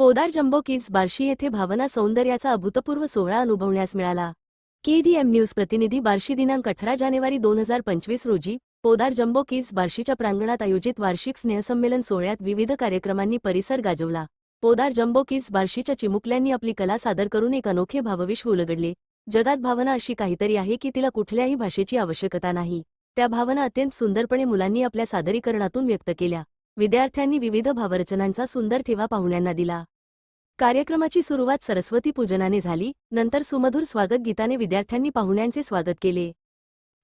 Podar Jumbo Kids Barshi येथे भावना सौंदर्याचा अभूतपूर्व सोहळा अनुभवण्यास मिळाला. केडीएम न्यूज प्रतिनिधी बार्शी दिनांक अठरा जानेवारी दोन हजार पंचवीस रोजी पोदार जम्बो किड्स बार्शीच्या प्रांगणात आयोजित वार्षिक स्नेहसंमेलन सोहळ्यात विविध कार्यक्रमांनी परिसर गाजवला. पोदार जम्बो किड्स बार्शीच्या चिमुकल्यांनी आपली कला सादर करून एक अनोखे भावविश्व उलगडले. जगात भावना अशी काहीतरी आहे की तिला कुठल्याही भाषेची आवश्यकता नाही. त्या भावना अत्यंत सुंदरपणे मुलांनी आपल्या सादरीकरणातून व्यक्त केल्या. विद्यार्थ्यांनी विविध भावरचनांचा सुंदर ठेवा पाहुण्यांना दिला. कार्यक्रमाची सुरुवात सरस्वती पूजनाने झाली नंतर सुमधुर स्वागत गीताने विद्यार्थ्यांनी पाहुण्यांचे स्वागत केले.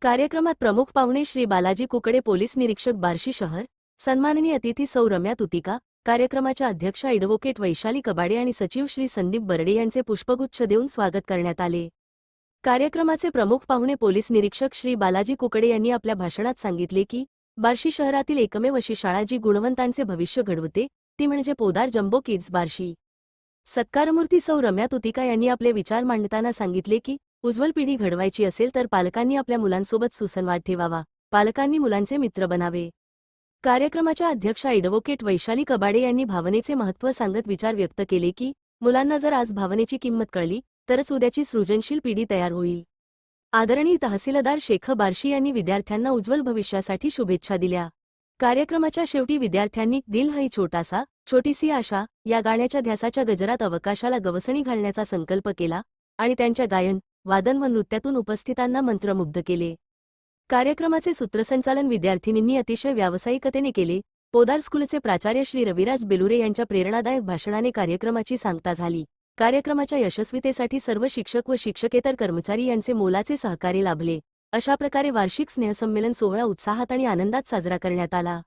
कार्यक्रमात प्रमुख पाहुणे श्री बालाजी कुकडे पोलीस निरीक्षक बार्शी शहर सन्माननीय अतिथी सौ रम्या तुतिका कार्यक्रमाच्या अध्यक्षा ॲडव्होकेट वैशाली कबाडे आणि सचिव श्री संदीप बर्डे यांचे पुष्पगुच्छ देऊन स्वागत करण्यात आले. कार्यक्रमाचे प्रमुख पाहुणे पोलीस निरीक्षक श्री बालाजी कुकडे यांनी आपल्या भाषणात सांगितले की बार्शी शहरातील एकमेव अशी शाळा जी गुणवंतांचे भविष्य घडवते ती म्हणजे पोदार जम्बो किड्स बार्शी. सत्कारमूर्ती सौ रम्या तुतिका यांनी आपले विचार मांडताना सांगितले की उज्ज्वल पिढी घडवायची असेल तर पालकांनी आपल्या मुलांसोबत सुसंवाद ठेवावा. पालकांनी मुलांचे मित्र बनावे. कार्यक्रमाच्या अध्यक्षा ॲडव्होकेट वैशाली कबाडे यांनी भावनेचे महत्त्व सांगत विचार व्यक्त केले की मुलांना जर आज भावनेची किंमत कळली तरच उद्याची सृजनशील पिढी तयार होईल. आदरणीय तहसीलदार शेख बार्शी यांनी विद्यार्थ्यांना उज्ज्वल भविष्यासाठी शुभेच्छा दिल्या. कार्यक्रमाच्या शेवटी विद्यार्थ्यांनी दिल है छोटासा छोटीसी आशा या गाण्याच्या ध्यासाच्या गजरात अवकाशाला गवसणी घालण्याचा संकल्प केला आणि त्यांच्या गायन वादन व नृत्यातून उपस्थितांना मंत्रमुग्ध केले. कार्यक्रमाचे सूत्रसंचालन विद्यार्थिनींनी अतिशय व्यावसायिकतेने केले. पोदार स्कूलचे प्राचार्य श्री रविराज बेलुरे यांच्या प्रेरणादायक भाषणाने कार्यक्रमाची सांगता झाली. कार्यक्रमाच्या यशस्वीतेसाठी सर्व शिक्षक व शिक्षकेतर कर्मचारी यांचे मोलाचे सहकार्य लाभले. अशा प्रकारे वार्षिक स्नेहसंमेलन सोहळा उत्साहात आणि आनंदात साजरा करण्यात आला.